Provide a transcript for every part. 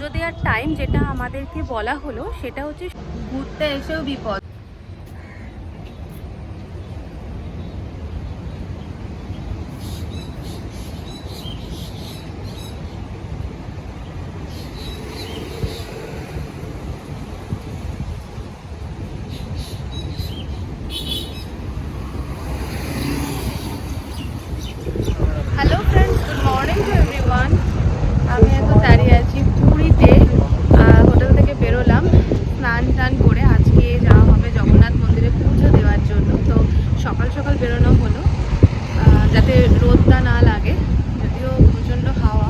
পুজো দেওয়ার টাইম যেটা আমাদেরকে বলা হলো সেটা হচ্ছে ঘুরতে এসেও বিপদ hello friends good morning to everyone আমি এখন দাঁড়িয়ে আছি পুরীতে আহ, হোটেল থেকে বেরোলাম স্নান টান করে আজকে যাওয়া হবে জগন্নাথ মন্দিরে পুজো দেওয়ার জন্য তো সকাল সকাল বেরোনো হলো আহ, যাতে রোদটা না লাগে যদিও প্রচণ্ড হাওয়া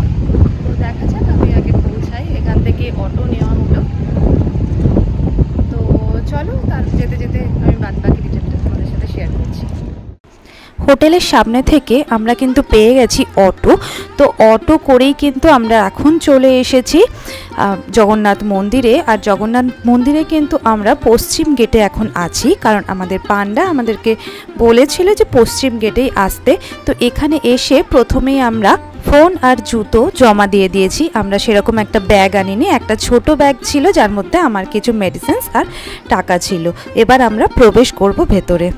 তো দেখা যাক আমি আগে পৌঁছাই এখান থেকে অটো নেওয়া হলো তো চলো তার যেতে যেতে আমি বাদ বাকি ডিটেলটা তোমাদের সাথে শেয়ার করছি হোটেলের সামনে থেকে আমরা কিন্তু পেয়ে গেছি অটো। তো অটো করেই কিন্তু আমরা এখন চলে এসেছি জগন্নাথ মন্দিরে। আর জগন্নাথ মন্দিরে কিন্তু আমরা পশ্চিম গেটে এখন আছি, কারণ আমাদের পান্ডা আমাদেরকে বলেছিল যে পশ্চিম গেটেই আসতে। তো এখানে এসে প্রথমেই আমরা ফোন আর জুতো জমা দিয়ে দিয়েছি। আমরা সেরকম একটা ব্যাগ আনিনি, একটা ছোট ব্যাগ ছিল, যার মধ্যে আমার কিছু মেডিসিনস আর টাকা ছিল। এবার আমরা প্রবেশ করব ভেতরে।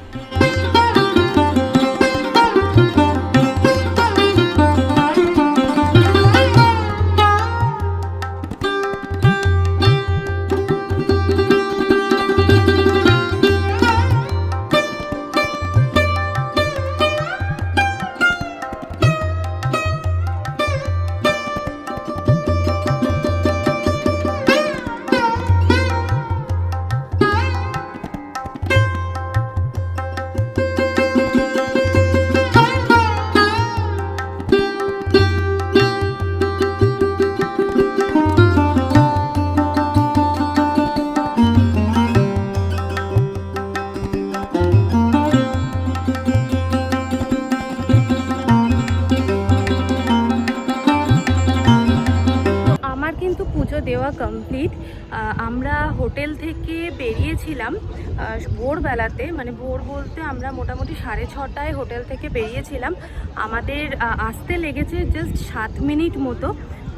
দেওয়া কমপ্লিট আমরা হোটেল থেকে বেরিয়েছিলাম ভোরবেলাতে মানে ভোর বলতে আমরা মোটামুটি সাড়ে ছটায় হোটেল থেকে বেরিয়েছিলাম। আমাদের আসতে লেগেছে জাস্ট সাত মিনিট মতো।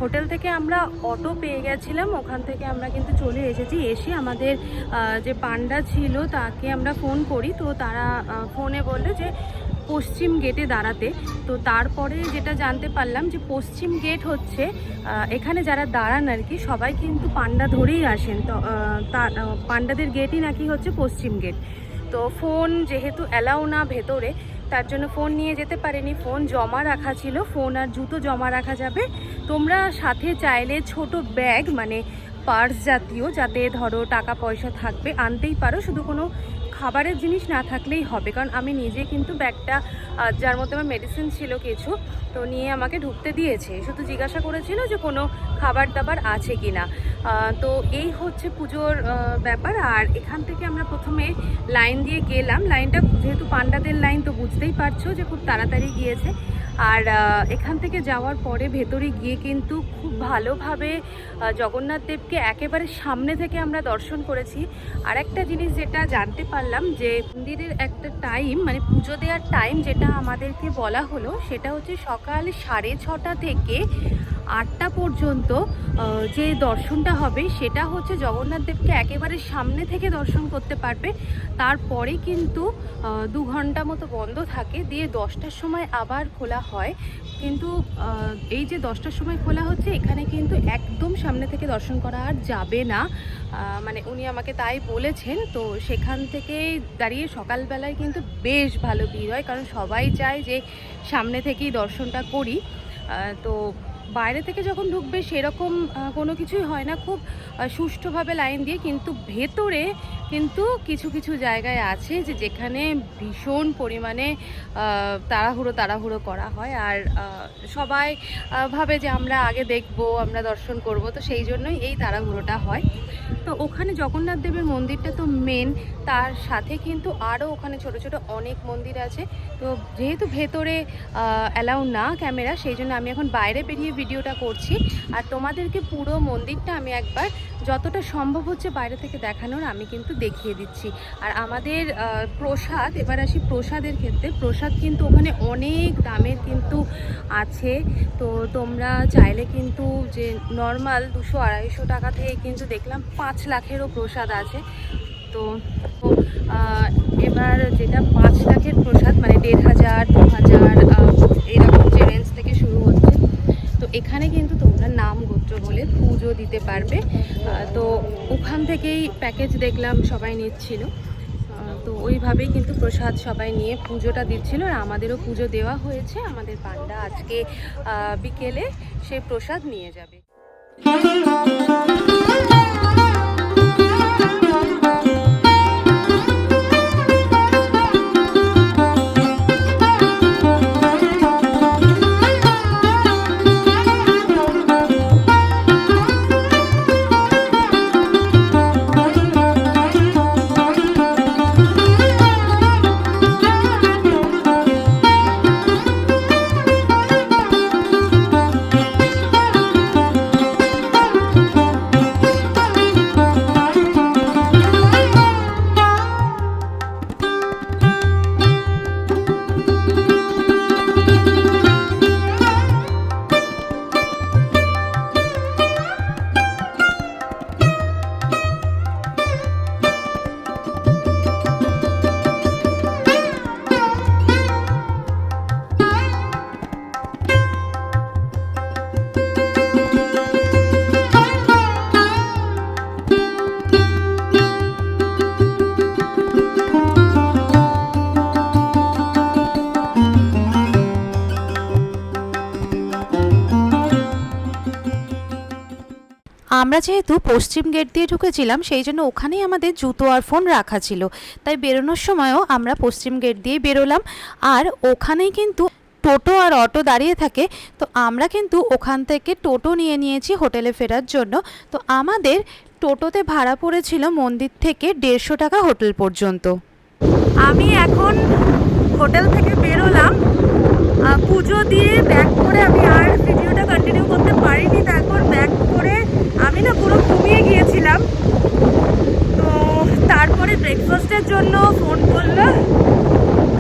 হোটেল থেকে আমরা অটো পেয়ে গেছিলাম, ওখান থেকে আমরা কিন্তু চলে এসেছি। এসে আমাদের যে পান্ডা ছিল, তাকে আমরা ফোন করি। তো তারা ফোনে বলল যে পশ্চিম গেটে দাঁড়াতে। তো তারপরে যেটা জানতে পারলাম যে পশ্চিম গেট হচ্ছে এখানে যারা দাঁড়ান আর কি, সবাই কিন্তু পান্ডা ধরেই আসেন। তো পান্ডাদের গেটই নাকি হচ্ছে পশ্চিম গেট তো ফোন যেহেতু অ্যালাউ না ভেতরে, তার জন্য ফোন নিয়ে যেতে পারিনি। ফোন জমা রাখা ছিল ফোন আর জুতো জমা রাখা যাবে। তোমরা সাথে চাইলে ছোট ব্যাগ মানে পার্স জাতীয়, যাতে ধরো টাকা পয়সা থাকবে, আনতেই পারো। শুধু কোনো খাবারের জিনিস না থাকলেই হবে। কারণ আমি নিজে কিন্তু ব্যাগটা যার মধ্যে আমার মেডিসিন ছিল কিছু, তো নিয়ে আমাকে ঢুকতে দিয়েছে। শুধু জিজ্ঞাসা করেছিল যে কোনো খাবার দাবার আছে কি না তো এই হচ্ছে পুজোর ব্যাপার। আর এখান থেকে আমরা প্রথমে লাইন দিয়ে গেলাম। লাইনটা যেহেতু পান্ডাদের লাইন, তো বুঝতেই পারছ যে খুব তাড়াতাড়ি গিয়েছে। আর এখান থেকে যাওয়ার পরে ভেতরে গিয়ে কিন্তু খুব ভালোভাবে জগন্নাথ দেবকে একেবারে সামনে থেকে আমরা দর্শন করেছি। আর একটা জিনিস যেটা জানতে পারলাম যে, মন্দিরের একটা টাইম মানে পুজো দেওয়ার টাইম যেটা আমাদেরকে বলা হলো, সেটা হচ্ছে সকাল সাড়ে ছটা থেকে আটটা পর্যন্ত যে দর্শনটা হবে সেটা হচ্ছে জগন্নাথ দেবকে একেবারে সামনে থেকে দর্শন করতে পারবে। তারপরে কিন্তু দু ঘণ্টা মতো বন্ধ থাকে, দিয়ে দশটার সময় আবার খোলা হয়। কিন্তু এই যে দশটার সময় খোলা হচ্ছে, এখানে কিন্তু একদম সামনে থেকে দর্শন করা আর যাবে না। মানে উনি আমাকে তাই বলেছেন, তো সেখান থেকে দাঁড়িয়ে সকালবেলায় কিন্তু বেশ ভালো ভিড় হয়, কারণ সবাই চায় যে সামনে থেকেই দর্শনটা করি। তো বাইরে থেকে যখন ঢুকবে সেরকম কোনো কিছুই হয় না। খুব সুষ্ঠুভাবে লাইন দিয়ে, কিন্তু ভেতরে কিন্তু কিছু কিছু জায়গায় আছে যে যেখানে ভীষণ পরিমাণে তাড়াহুড়ো তাড়াহুড়ো করা হয়। আর সবাই ভাবে যে আমরা আগে দেখব, আমরা দর্শন করব, তো সেই জন্যই এই তাড়াহুড়োটা হয়। তো ওখানে জগন্নাথ দেবের মন্দিরটা তো মেন তার সাথে কিন্তু আরও ওখানে ছোট ছোট অনেক মন্দির আছে। তো যেহেতু ভেতরে অ্যালাউ না ক্যামেরা সেই জন্য আমি এখন বাইরে বেরিয়ে ভিডিওটা করছি। আর তোমাদেরকে পুরো মন্দিরটা আমি একবার, যতটা সম্ভব হচ্ছে বাইরে থেকে দেখানোর, আমি কিন্তু দেখিয়ে দিচ্ছি। আর আমাদের প্রসাদ, এবার আসি প্রসাদের ক্ষেত্রে। প্রসাদ কিন্তু ওখানে অনেক দামের কিন্তু আছে। তো তোমরা চাইলে কিন্তু যে নর্মাল দুশো আড়াইশো টাকা থেকে কিন্তু দেখলাম পাঁচ লাখেরও প্রসাদ আছে। তো এবার যেটা পাঁচ লাখের প্রসাদ মানে দেড় হাজার, দু হাজার এরকম যে রেঞ্জ থেকে শুরু হচ্ছে। তো এখানে কিন্তু তোমরা নাম গোত্র বলে পুজো দিতে পারবে। তো ওখান থেকেই প্যাকেজ দেখলাম, সবাই নিচ্ছিল। তো ওইভাবেই কিন্তু প্রসাদ সবাই নিয়ে পুজোটা দিচ্ছিল আর আমাদেরও পুজো দেওয়া হয়েছে। আমাদের পান্ডা আজকে বিকেলে সে প্রসাদ নিয়ে যাবে। আমরা যেহেতু পশ্চিম গেট দিয়ে ঢুকেছিলাম, সেই জন্য ওখানেই আমাদের জুতো আর ফোন রাখা ছিল। তাই বেরোনোর সময়ও আমরা পশ্চিম গেট দিয়েই বেরোলাম। আর ওখানেই কিন্তু টোটো আর অটো দাঁড়িয়ে থাকে। তো আমরা কিন্তু ওখান থেকে টোটো নিয়ে নিয়েছি হোটেলে ফেরার জন্য। তো আমাদের টোটোতে ভাড়া পড়েছিল মন্দির থেকে দেড়শো টাকা হোটেল পর্যন্ত। আমি এখন হোটেল থেকে বেরোলাম। পুজো দিয়ে ব্যাক করে আমি আর ভিডিওটা কন্টিনিউ করতে পারিনি, তারপর ব্যাক করে আমি না পুরো ঘুমিয়ে গিয়েছিলাম। তো তারপরে ব্রেকফাস্টের জন্য ফোন করল।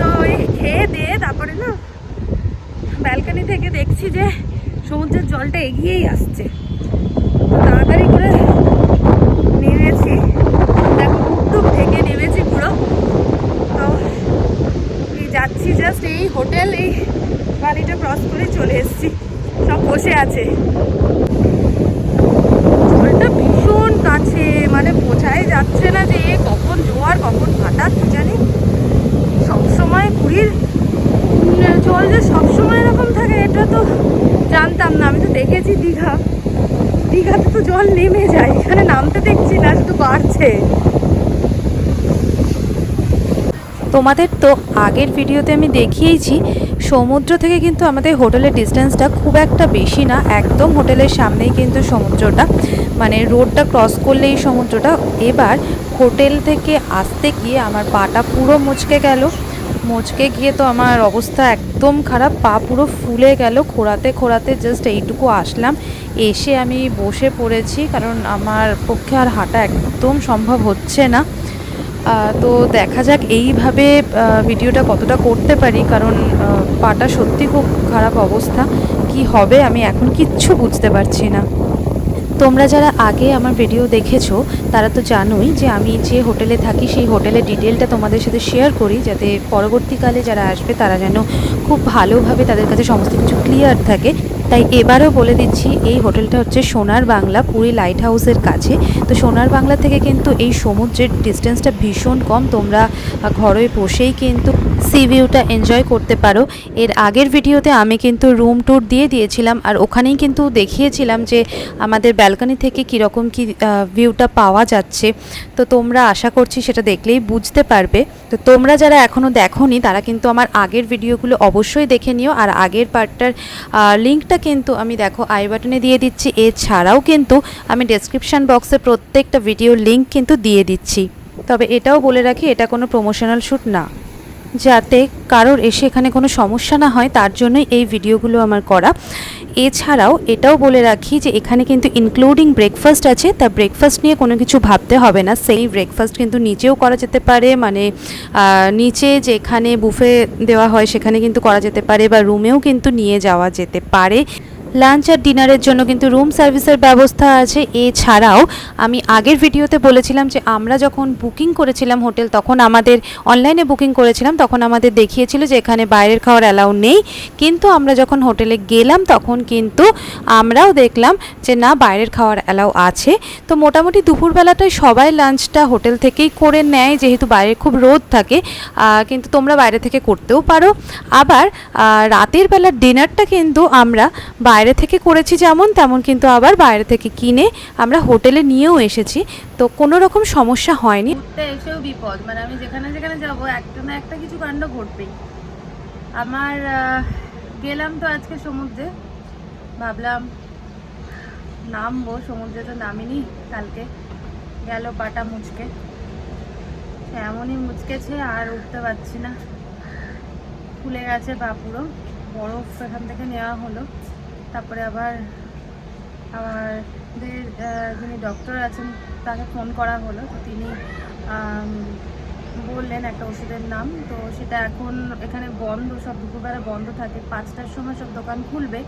তো খেয়ে দিয়ে তারপরে না ব্যালকনি থেকে দেখছি যে সমুদ্রের জলটা এগিয়েই আসছে। তো তাড়াতাড়ি করে নেমেছি। দেখো টুকটুক থেকে নেমেছি পুরো। তো যাচ্ছি জাস্ট এই হোটেল এই বাড়িটা ক্রস করে চলে এসেছি। সব বসে আছে। জলটা ভীষণ কাছে মানে বোঝাই যাচ্ছে না যে কখন জোয়ার, কখন ভাটা, কি জানি। সবসময় পুরীর জল যে সবসময় এরকম থাকে, এটা তো জানতাম না। আমি তো দেখেছি দীঘা। দীঘাতে তো জল নেমে যায়, এখানে নামতে দেখছি না, শুধু বাড়ছে। তোমাদের তো আগের ভিডিওতে আমি দেখিয়েছি, সমুদ্র থেকে কিন্তু আমাদের হোটেলের ডিস্টেন্সটা খুব একটা বেশি না। একদম হোটেলের সামনেই কিন্তু সমুদ্রটা মানে রোডটা ক্রস করলেই সমুদ্রটা। এবার হোটেল থেকে আসতে গিয়ে আমার পাটা পুরো মুচকে গেল। মুচকে গিয়ে তো আমার অবস্থা একদম খারাপ, পা পুরো ফুলে গেল। খোঁড়াতে খোঁড়াতে জাস্ট এইটুকু আসলাম। এসে আমি বসে পড়েছি, কারণ আমার পক্ষে আর হাঁটা একদম সম্ভব হচ্ছে না। তো দেখা যাক এইভাবে ভিডিওটা কতটা করতে পারি, কারণ পাটা সত্যি খুব খারাপ অবস্থা। কি হবে আমি এখন কিচ্ছু বুঝতে পারছি না। তোমরা যারা আগে আমার ভিডিও দেখেছ, তারা তো জানোই যে আমি যে হোটেলে থাকি, সেই হোটেলের ডিটেলটা তোমাদের সাথে শেয়ার করি, যাতে পরবর্তীকালে যারা আসবে, তারা যেন খুব ভালোভাবে তাদের কাছে সমস্ত কিছু ক্লিয়ার থাকে। তাই এবারও বলে দিচ্ছি, এই হোটেলটা হচ্ছে সোনার বাংলা, পুরী লাইট হাউসের কাছে। তো সোনার বাংলা থেকে কিন্তু এই সমুদ্রের ডিস্টেন্সটা ভীষণ কম। তোমরা ঘরে বসেই কিন্তু সি ভিউটা এনজয় করতে পারো। এর আগের ভিডিওতে আমি কিন্তু রুম ট্যুর দিয়ে দিয়েছিলাম আর ওখানেই কিন্তু দেখিয়েছিলাম যে আমাদের ব্যালকনি থেকে কীরকম কী ভিউটা পাওয়া যাচ্ছে। তো তোমরা আশা করছি সেটা দেখলেই বুঝতে পারবে। তো তোমরা যারা এখনও দেখোনি, তারা কিন্তু আমার আগের ভিডিওগুলো অবশ্যই দেখে নিও। আর আগের পার্টটার লিঙ্কটা কিন্তু আমি দেখো আই বাটনে দিয়ে দিচ্ছি। এছাড়াও কিন্তু আমি ডেসক্রিপশান বক্সে প্রত্যেকটা ভিডিও লিঙ্ক কিন্তু দিয়ে দিচ্ছি। তবে এটাও বলে রাখি, এটা কোনো প্রমোশনাল শ্যুট না। যাতে কারোর এসে এখানে কোনো সমস্যা না হয়, তার জন্যই এই ভিডিওগুলো আমার করা। এছাড়াও এটাও বলে রাখি যে এখানে কিন্তু ইনক্লুডিং ব্রেকফাস্ট আছে, তা ব্রেকফাস্ট নিয়ে কোনো কিছু ভাবতে হবে না। সেই ব্রেকফাস্ট কিন্তু নিচেও করা যেতে পারে মানে নিচে যেখানে বুফে দেওয়া হয় সেখানে কিন্তু করা যেতে পারে বা রুমেও কিন্তু নিয়ে যাওয়া যেতে পারে। লাঞ্চ আর ডিনারের জন্য কিন্তু রুম সার্ভিসের ব্যবস্থা আছে। এছাড়াও আমি আগের ভিডিওতে বলেছিলাম যে আমরা যখন বুকিং করেছিলাম হোটেল, তখন আমাদের অনলাইনে বুকিং করেছিলাম, তখন আমাদের দেখিয়েছিল যে এখানে বাইরের খাওয়ার অ্যালাউ নেই। কিন্তু আমরা যখন হোটেলে গেলাম, তখন কিন্তু আমরাও দেখলাম যে না, বাইরের খাওয়ার অ্যালাউ আছে। তো মোটামুটি দুপুরবেলাটায় সবাই লাঞ্চটা হোটেল থেকেই করে নেয়, যেহেতু বাইরে খুব রোদ থাকে। কিন্তু তোমরা বাইরে থেকে করতেও পারো। আবার রাতের বেলার ডিনারটা কিন্তু আমরা বাইরে থেকে করেছি যেমন, তেমন কিন্তু আবার বাইরে থেকে কিনে আমরা হোটেলে নিয়েও এসেছি। তো কোনো রকম সমস্যা হয়নি। এসেও বিপদ। মানে আমি যেখানে যেখানে যাব, একটা না একটা কিছু কাণ্ড ঘটবেই। আমার গেলাম তো আজকে সমুদ্রে। ভাবলাম, নামবো। সমুদ্রে তো নামিনি কালকে। গেল পাটা মুচকে। এমনই মুচকেছে, আর উঠতে পারছি না। ফুলে গেছে পা পুরো। বরফ এখান থেকে নেওয়া হলো। তারপরে আবার আমাদের যিনি ডক্টর আছেন, তাকে ফোন করা হলো। তো তিনি বললেন একটা ওষুধের নাম। তো সেটা এখন এখানে বন্ধ, সব দুপুরবেলা বন্ধ থাকে। পাঁচটার সময় সব দোকান খুলবে।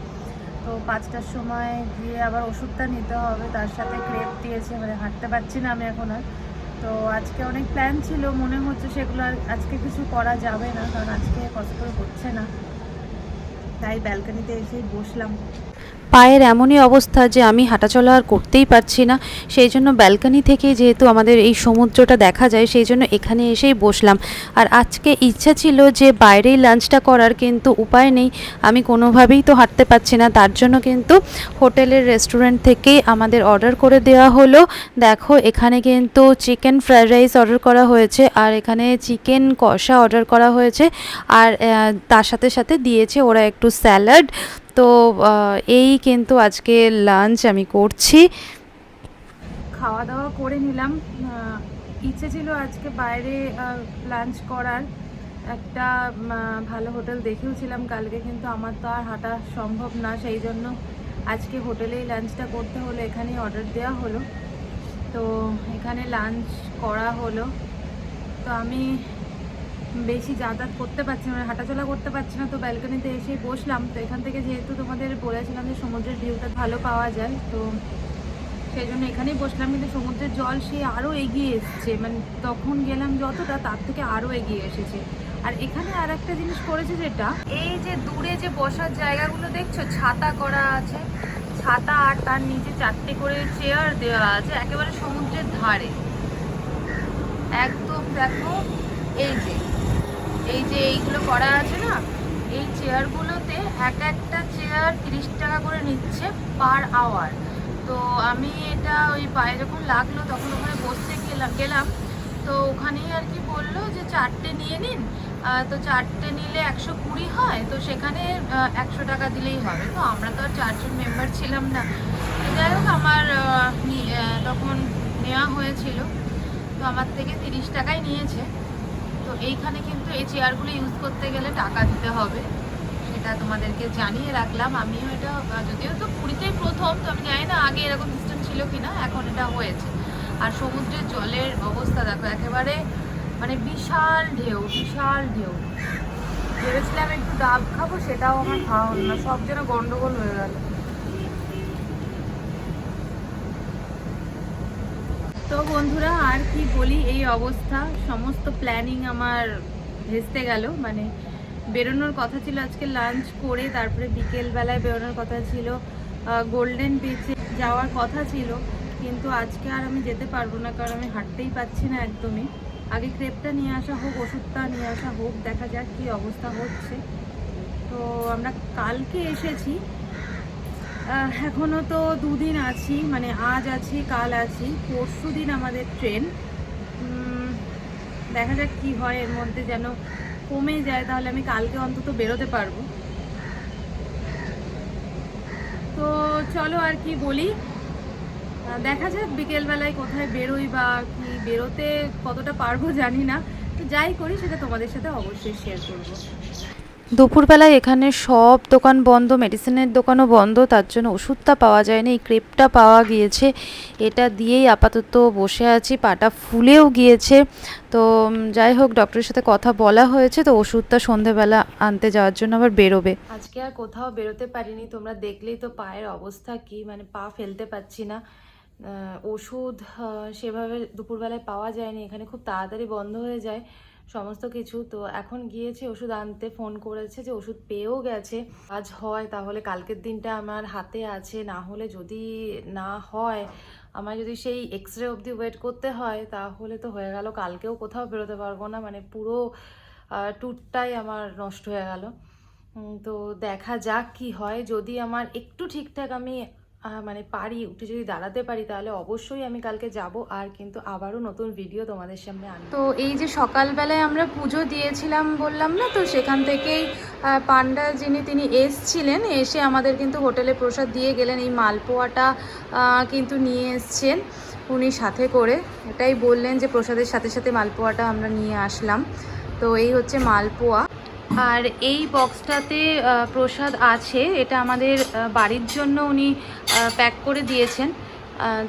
তো পাঁচটার সময় গিয়ে আবার ওষুধটা নিতে হবে। তার সাথে ক্রেপ দিয়েছে মানে হাঁটতে পারছি না আমি এখন আর। তো আজকে অনেক প্ল্যান ছিল, মনে হচ্ছে সেগুলো আর আজকে কিছু করা যাবে না, কারণ আজকে পসিবল হচ্ছে না। তাই ব্যালকানিতে এসেই বসলাম। পায়ের এমনই অবস্থা যে আমি হাঁটাচলা আর করতেই পারছি না। সেই জন্য ব্যালকনি থেকে যেহেতু আমাদের এই সমুদ্রটা দেখা যায়, সেই জন্য এখানে এসেই বসলাম। আর আজকে ইচ্ছা ছিল যে বাইরেই লাঞ্চটা করার, কিন্তু উপায় নেই। আমি কোনোভাবেই তো হাঁটতে পারছি না। তার জন্য কিন্তু হোটেলের রেস্টুরেন্ট থেকেই আমাদের অর্ডার করে দেওয়া হলো। দেখো, এখানে কিন্তু চিকেন ফ্রাইড রাইস অর্ডার করা হয়েছে আর এখানে চিকেন কষা অর্ডার করা হয়েছে। আর তার সাথে সাথে দিয়েছে ওরা একটু স্যালাড। তো এই কিন্তু আজকে লাঞ্চ আমি করছি। খাওয়া দাওয়া করে নিলাম। ইচ্ছে ছিল আজকে বাইরে লাঞ্চ করার। একটা ভালো হোটেল দেখেও ছিলাম কালকে, কিন্তু আমার তো আর হাঁটা সম্ভব না। সেই জন্য আজকে হোটেলেই লাঞ্চটা করতে হলো, এখানেই অর্ডার দেওয়া হলো। তো, এখানে লাঞ্চ করা হলো। তো আমি বেশি যাতায়াত করতে পারছি না মানে হাঁটাচলা করতে পারছি না, তো ব্যালকনিতে এসে বসলাম। তো এখান থেকে যেহেতু তোমাদের বলেছিলাম যে সমুদ্রের ভিউটা ভালো পাওয়া যায়, তো সেই জন্য এখানেই বসলাম। কিন্তু সমুদ্রের জল সে আরও এগিয়ে এসছে মানে তখন গেলাম যতটা, তার থেকে আরও এগিয়ে এসেছে। আর এখানে আর একটা জিনিস করেছে যেটা, এই যে দূরে যে বসার জায়গাগুলো দেখছ, ছাতা করা আছে। ছাতা আর তার নিচে চারটে করে চেয়ার দেওয়া আছে, একেবারে সমুদ্রের ধারে। একদম দেখো, এই যে। এই যে এইগুলো করা আছে না, এই চেয়ারগুলোতে এক একটা চেয়ার তিরিশ টাকা করে নিচ্ছে পার আওয়ার। তো আমি এটা ওই পায়ে যখন লাগল তখন ওখানে বসতে গেলাম গেলাম। তো ওখানেই আর কি বলল যে চারটে নিয়ে নিন তো চারটে নিলে একশো কুড়ি হয়, তো সেখানে একশো টাকা দিলেই হবে। তো আমরা তো আর চারজন মেম্বার ছিলাম না। যাই হোক আমার তখন নেওয়া হয়েছিল। তো আমার থেকে তিরিশ টাকাই নিয়েছে। এইখানে কিন্তু এই চেয়ারগুলো ইউজ করতে গেলে টাকা দিতে হবে। সেটা তোমাদেরকে জানিয়ে রাখলাম। আমিও এটা, যদিও তো পুরীতেই প্রথম, তো আমি জানি না আগে এরকম সিস্টেম ছিল কি না এখন এটা হয়েছে। আর সমুদ্রের জলের অবস্থা দেখো, একেবারে মানে বিশাল ঢেউ বিশাল ঢেউ। ভেবেছিলাম একটু ডাব খাব, সেটাও আমার খাওয়া হলো না। সব যেন গন্ডগোল হয়ে গেল। তো বন্ধুরা, আর কি বলি, এই অবস্থা। সমস্ত প্ল্যানিং আমার ভেস্তে গেল। মানে বেরোনোর কথা ছিল আজকে লাঞ্চ করে, তারপরে বিকেল বেলায় বেরোনোর কথা ছিল। গোল্ডেন বিচে যাওয়ার কথা ছিল। কিন্তু আজকে আর আমি যেতে পারব না, কারণ আমি হাঁটতেই পাচ্ছি না একদমই। আগে ক্রেপটা নিয়ে আসা হোক, ওষুধটা নিয়ে আসা হোক, দেখা যাক কী অবস্থা হচ্ছে। তো আমরা কালকে এসেছি। আহ, এখনও তো দুদিন আছি মানে আজ আছি কাল আছি পরশু দিন আমাদের ট্রেন। দেখা যাক কি হয় এর মধ্যে যেন কমে যায় তাহলে আমি কালকে অন্তত বেরোতে পারব। তো চলো আর কি বলি। দেখা যাক বিকেলবেলায় কোথায় বেরোই বা কি বেরোতে কতটা পারব জানি না। তো যাই করি সেটা তোমাদের সাথে অবশ্যই শেয়ার করব। দুপুরবেলায় এখানে সব দোকান বন্ধ মেডিসিনের দোকানও বন্ধ, তার জন্য ওষুধটা পাওয়া যায়নি, এই ক্রেপটা পাওয়া গিয়েছে। এটা দিয়েই আপাতত বসে আছি, পাটা ফুলেও গিয়েছে। তো যাই হোক ডক্টরের সাথে কথা বলা হয়েছে, তো ওষুধটা সন্ধেবেলা আনতে যাওয়ার জন্য আবার বেরোবে। আজকে আর কোথাও বেরোতে পারিনি, তোমরা দেখলেই তো পায়ের অবস্থা কি মানে পা ফেলতে পারছি না। ওষুধ সেভাবে দুপুরবেলায় পাওয়া যায়নি, এখানে খুব তাড়াতাড়ি বন্ধ হয়ে যায়। সমস্ত কিছু। তো এখন গিয়েছে, ওষুধ আনতে ফোন করেছে যে ওষুধ পেয়েও গেছে। আজ হয়, তাহলে কালকের দিনটা আমার হাতে আছে। না হলে যদি না হয়, আমার যদি সেই এক্স রে অবধি ওয়েট করতে হয়, তাহলে তো হয়ে গেল। কালকেও কোথাও বেরোতে পারব না। মানে পুরো ট্যুরটাই আমার নষ্ট হয়ে গেল। তো দেখা যাক কি হয়। যদি আমার একটু ঠিকঠাক আমি মানে পারি, উঠে যদি দাঁড়াতে পারি, তাহলে অবশ্যই আমি কালকে যাব আর কিন্তু আবারও নতুন ভিডিও তোমাদের সামনে আনব। তো এই যে সকালবেলায় আমরা পুজো দিয়েছিলাম বললাম না, তো সেখান থেকেই পান্ডা যিনি তিনি এসছিলেন, এসে আমাদের কিন্তু হোটেলে প্রসাদ দিয়ে গেলেন। এই মালপোয়াটা কিন্তু নিয়ে এসছেন উনি সাথে করে। এটাই বললেন যে প্রসাদের সাথে সাথে মালপোয়াটা আমরা নিয়ে আসলাম। তো এই হচ্ছে মালপোয়া। আর এই বক্সটাতে প্রসাদ আছে। এটা আমাদের বাড়ির জন্য উনি প্যাক করে দিয়েছেন।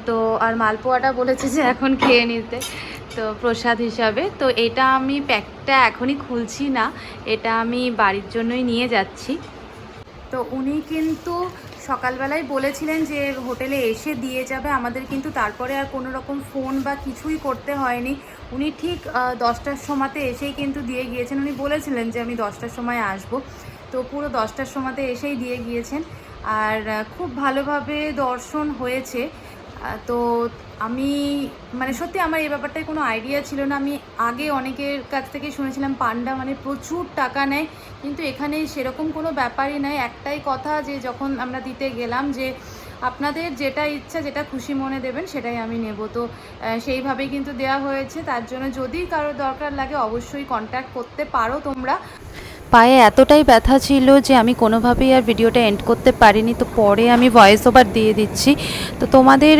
তো আর মালপোয়াটা বলেছে যে এখন খেয়ে নিতে, তো প্রসাদ হিসাবে। তো এটা আমি প্যাকটা এখনই খুলছি না, এটা আমি বাড়ির জন্যই নিয়ে যাচ্ছি। তো উনি কিন্তু সকালবেলায় বলেছিলেন যে হোটেলে এসে দিয়ে যাবে, আমাদের কিন্তু তারপরে আর কোনো রকম ফোন বা কিছুই করতে হয়নি। উনি ঠিক দশটার সময়তে এসেই কিন্তু দিয়ে গিয়েছেন। উনি বলেছিলেন যে আমি দশটার সময় আসব। তো পুরো দশটার সময়তে এসেই দিয়ে গিয়েছেন। আর খুব ভালোভাবে দর্শন হয়েছে। তো আমি মানে সত্যি আমার এই ব্যাপারটায় কোনো আইডিয়া ছিল না। আমি আগে অনেকের কাছ থেকে শুনেছিলাম পান্ডা মানে প্রচুর টাকা নেয়। কিন্তু এখানে সেরকম কোনো ব্যাপারই নাই। একটাই কথা যে যখন আমরা দিতে গেলাম যে আপনাদের যেটা ইচ্ছা যেটা খুশি মনে দেবেন সেটাই আমি নেব। তো আহ, সেইভাবেই কিন্তু দেওয়া হয়েছে। তার জন্য যদি কারও দরকার লাগে অবশ্যই কন্ট্যাক্ট করতে পারো তোমরা। পায়ে এতটাই ব্যথা ছিল যে আমি কোনোভাবেই আর ভিডিওটা এন্ড করতে পারিনি। তো পরে আমি ভয়েস ওভার দিয়ে দিচ্ছি। তো তোমাদের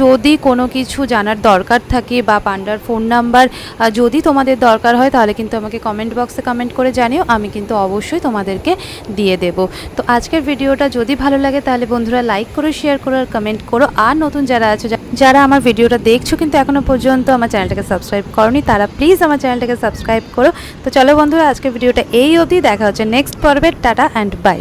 যদি কোনো কিছু জানার দরকার থাকে বা পান্ডার ফোন নাম্বার যদি তোমাদের দরকার হয়, তাহলে কিন্তু আমাকে কমেন্ট বক্সে কমেন্ট করে জানিও। আমি কিন্তু অবশ্যই তোমাদেরকে দিয়ে দেব। তো আজকের ভিডিওটা যদি ভালো লাগে, তাহলে বন্ধুরা লাইক করো শেয়ার করো আর কমেন্ট করো। আর নতুন যারা আছো যারা আমার ভিডিওটা দেখছ কিন্তু এখনও পর্যন্ত আমার চ্যানেলটাকে সাবস্ক্রাইব করনি, তারা প্লিজ আমার চ্যানেলটাকে সাবস্ক্রাইব করো। তো চলো বন্ধুরা, আজকের ভিডিওটা এই অবধি দেখা হচ্ছে নেক্সট পর্বের টাটা অ্যান্ড বাই